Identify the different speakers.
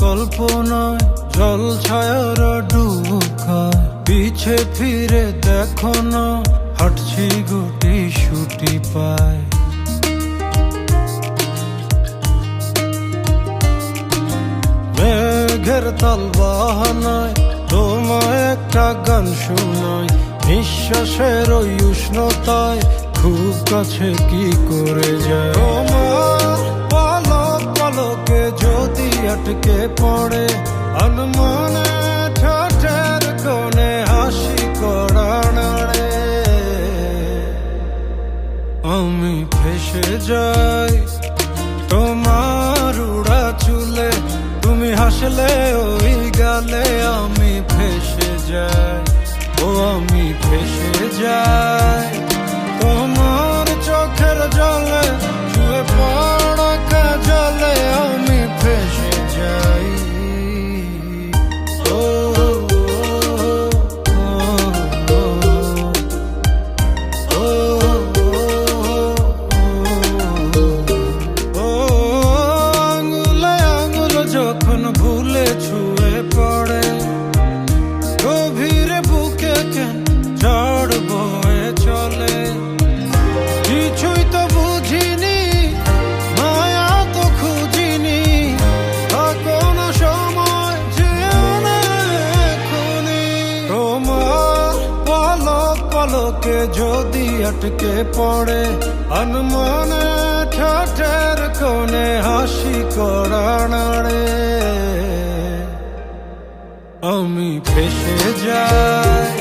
Speaker 1: কল্পনায় জল ছায়ার পিছে ফিরে দেখো না হাঁটছি গুটি শুটি পায়। মেঘের তাল তোমায় একটা গান শোনায় নিঃশ্বাসের ওই উষ্ণতায় খুব কাছে কি করে যায়? যদি আটকে পড়ে, আনমনে হাসি আমি ফেসে যাই, তোমার হাসলে ওই গালে আমি ফেসে যাই। ও আমি ফেসে যাই। পলক যদি আটকে পড়ে আনমনে ঠাটের কোণে হাসি করা নাড়ে আমি ফেসে যাই